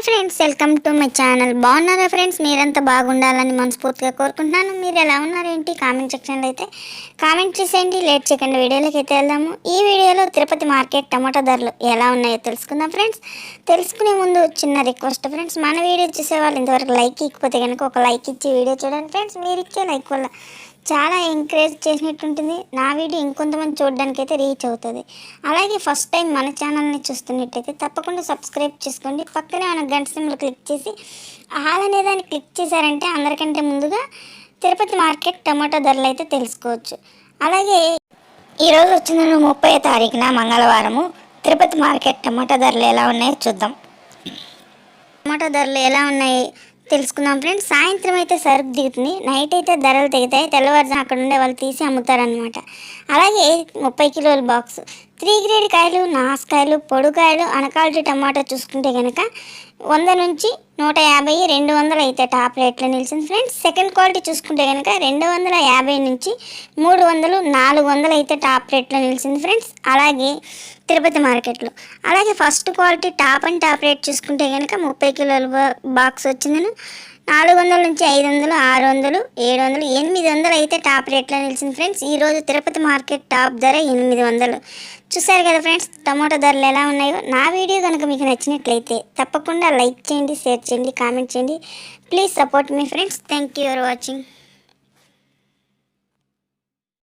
Hi friends welcome to my channel. బాగున్నారా friends? మీరంతా బాగుండాలని మనస్ఫూర్తిగా కోరుకుంటున్నాను. మీరు ఎలా ఉన్నారేంటి? కామెంట్ సెక్షన్లో అయితే కామెంట్ చేసేయండి. లేట్ చేయకండి వీడియోలోకి అయితే వెళ్దాము. ఈ వీడియోలో తిరుపతి మార్కెట్ టమాటా ధరలు ఎలా ఉన్నాయో తెలుసుకుందాం ఫ్రెండ్స్. తెలుసుకునే ముందు చిన్న రిక్వెస్ట్ ఫ్రెండ్స్. మన వీడియో చూసే వాళ్ళు ఇంతవరకు లైక్ ఇకపోతే కనుక ఒక లైక్ ఇచ్చి వీడియో చూడండి ఫ్రెండ్స్. మీరు ఇచ్చే లైక్ వల్ల చాలా ఎంకరేజ్ చేసినట్టు ఉంటుంది నా వీడియో ఇంకొంతమంది చూడడానికి అయితే రీచ్ అవుతుంది. అలాగే ఫస్ట్ టైం మన ఛానల్ని చూస్తున్నట్టయితే తప్పకుండా సబ్స్క్రైబ్ చేసుకోండి. పక్కనే మన గంట సింబల్ క్లిక్ చేసి ఆల్ అనే దాన్ని క్లిక్ చేశారంటే అందరికంటే ముందుగా తిరుపతి మార్కెట్ టమాటో ధరలు అయితే తెలుసుకోవచ్చు. అలాగే ఈరోజు వచ్చిన ముప్పై తారీఖున మంగళవారము తిరుపతి మార్కెట్ టమాటా ధరలు ఎలా ఉన్నాయో చూద్దాం. టమాటా ధరలు ఎలా ఉన్నాయి? తెలుసుకుందాం ఫ్రెండ్స్. సాయంత్రం అయితే సరుకు దిగుతుంది. నైట్ అయితే ధరలు దిగుతాయి తెల్లవారుజాము అక్కడ ఉండే వాళ్ళు తీసి అమ్ముతారనమాట అలాగే ముప్పై కిలోల బాక్స్. త్రీ గ్రేడ్ కాయలు నాసుకాయలు పొడుకాయలు అనకాల్టి టమాటా చూసుకుంటే కనుక వంద నుంచి నూట యాభై రెండు వందలు అయితే టాప్ రేట్లో నిలిచింది ఫ్రెండ్స్. సెకండ్ క్వాలిటీ చూసుకుంటే కనుక రెండు వందల యాభై నుంచి మూడు వందలు నాలుగు వందలు అయితే టాప్ రేట్లో నిలిచింది ఫ్రెండ్స్. అలాగే తిరుపతి మార్కెట్లో. అలాగే first quality top and top rate చూసుకుంటే కనుక ముప్పై కిలోల బాక్స్ వచ్చిందని. నాలుగు వందల నుంచి ఐదు వందలు ఆరు వందలు ఏడు వందలు ఎనిమిది వందలు అయితే టాప్ రేట్లో నిలిచింది ఫ్రెండ్స్. ఈరోజు తిరుపతి మార్కెట్ టాప్ ధర ఎనిమిది వందలు చూసారు కదా ఫ్రెండ్స్ టమాటో ధరలు ఎలా ఉన్నాయో. నా వీడియో కనుక మీకు నచ్చినట్లయితే తప్పకుండా లైక్ చేయండి షేర్ చేయండి కామెంట్ చేయండి. Please support me friends thank you for watching